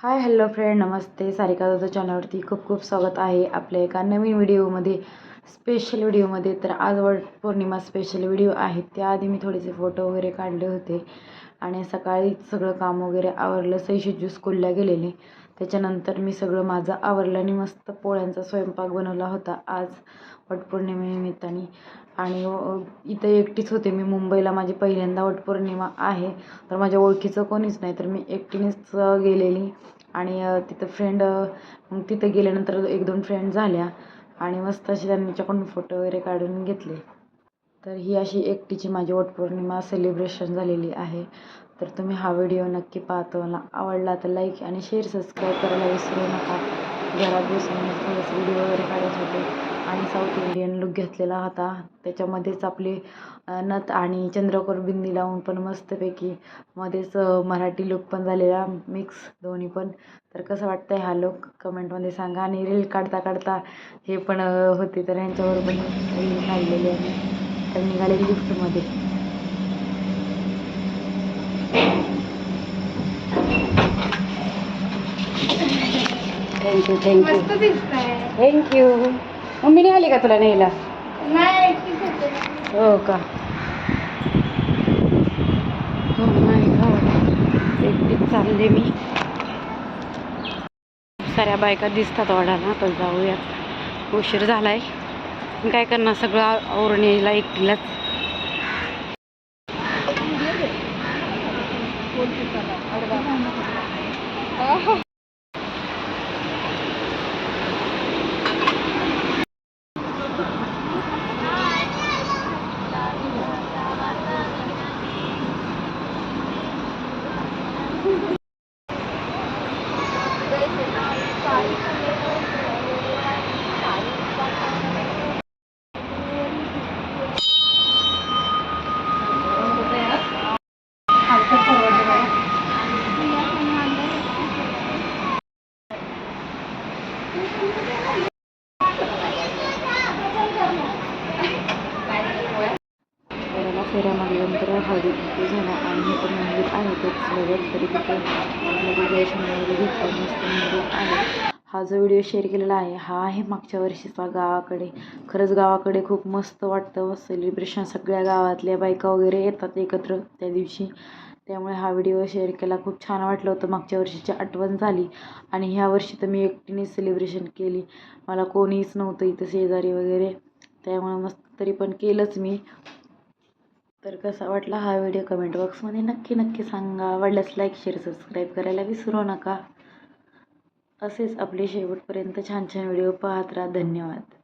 हाय hello friend नमस्ते. सारिका दादा चॅनलवरती खूप खूप स्वागत आहे आपल्या एका नवीन व्हिडिओमध्ये स्पेशल व्हिडिओमध्ये तर आज वट पौर्णिमा स्पेशल व्हिडिओ आहे. त्याआधी मी थोडेसे फोटो वगैरे काढले होते. आणि सकाळी सगळं काम वगैरे आवरलं सईशिजू स्कूलला गेलेले. त्याच्यानंतर मी सगळं माझं आवरलं आणि मस्त पोळ्यांचा स्वयंपाक बनवला होता आज वटपौर्णिमेनिमित्ताने आणि इथं एकटीच होते मी. मुंबईला माझी पहिल्यांदा वटपौर्णिमा आहे. तर माझ्या ओळखीचं कोणीच नाही. तर मी एकटीनेच गेलेली. आणि तिथं फ्रेंड मग तिथं गेल्यानंतर एक दोन फ्रेंड झाल्या. आणि मस्त अशी त्यांच्याकडून फोटो वगैरे काढून घेतले. तर ही अशी एकटीची माझी वटपौर्णिमा सेलिब्रेशन झालेली आहे. तर तुम्ही हा व्हिडिओ नक्की पाहतो. मला आवडला तर लाईक आणि शेअर सबस्क्राईब करायला विसरू नका. घरात बसून थोडंसं व्हिडिओ वगैरे काढत होते. आणि साऊथ इंडियन लुक घेतलेला होता. त्याच्यामध्येच आपली नथ आणि चंद्रकोर बिंदी लावून पण मस्तपैकी मध्येच मराठी लुक पण झालेला मिक्स दोन्ही पण. तर कसं वाटतं आहे हा लुक कमेंटमध्ये सांगा. आणि रील काढता काढता हे पण होते. तर ह्यांच्यावर पण रील काढलेली आहे. तर निघाले लिफ्टमध्ये थँक्यू थँक्यू थँक्यू मम्मी नाही आली का तुला न्यायला? नाही एकटीच होते. ना. हो का? हो गॉड एकटीच चालले मी. साऱ्या बायका दिसतात वाढायला तर जाऊयात. उशीर झालाय. पण काय करणार? सगळं आवरून यायला एकटीलाच. घराला फेऱ्या मारल्यानंतर हळदी कुंकू झाला आणि हे पण मंदिर आहे तेच लगत तरी तिथं मध्ये दर्शन वगैरे घेतलं मस्त मंदिर आहे हा जो व्हिडिओ शेअर केलेला आहे हा आहे मागच्या वर्षीचा गावाकडे. खरंच गावाकडे खूप मस्त वाटतं. सेलिब्रेशन सगळ्या गावातल्या बायका वगैरे येतात एकत्र त्या दिवशी. त्यामुळे हा व्हिडिओ शेअर केला. खूप छान वाटलं होतं. मागच्या वर्षीची आठवण झाली. आणि ह्या वर्षी तर मी एकटीने सेलिब्रेशन केली. मला कोणीच नव्हतं इथं शेजारी वगैरे. त्यामुळे मस्त तरी पण केलंच मी. तर कसा वाटला हा व्हिडिओ? कमेंट बॉक्समध्ये नक्की नक्की सांगा. आवडल्यास लाईक शेअर सबस्क्राईब करायला विसरू नका. असेच आपले शेवटपर्यंत छान छान व्हिडिओ पाहत राहा. धन्यवाद.